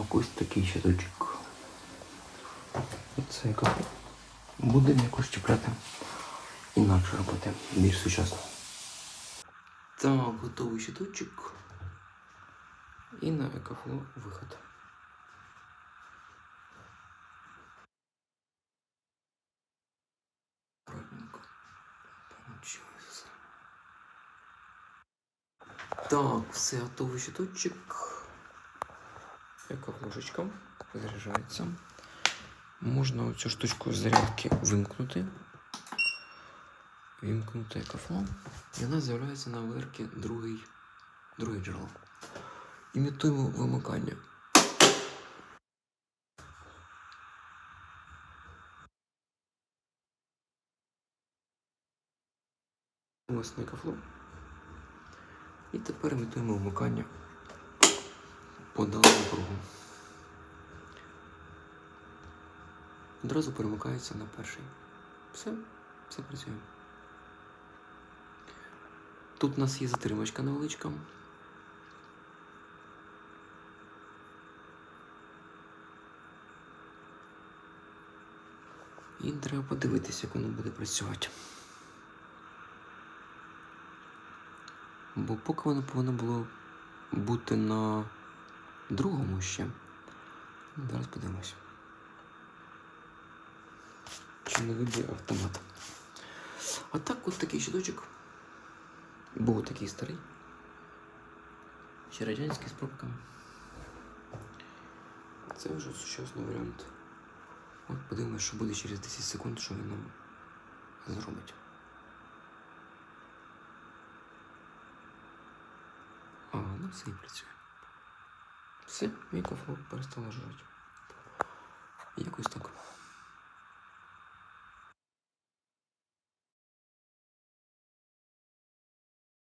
Так, ось такий щиточок. Оце яка будемо якось чіпляти. Інакше робити, більш сучасно. Так, готовий щиточок. І на екофло виход. Получилось. Так, все, готовий щиточок. Яка ложечка заряджається. Можна цю штучку зарядки вимкнути. Вимкнути екофло. І вона з'являється на верхі другий, друге джерело. Імітуємо вимикання. На екофло. І тепер імітуємо вмикання по даному кругу. Одразу перемикається на перший. Все, все працює. Тут у нас є затримочка невеличка. І треба подивитися, як воно буде працювати. Бо поки воно повинно було бути на другому ще. Зараз подивимось. Чи не виб'є автомат. А так от такий щиточок. Був такий старий. Ще радянський з пробками. Це вже сучасний варіант. От подивимось, що буде через 10 секунд, що він нам зробить. А, ну все і працює. Все, мікрофон перестав лежати. Якось так.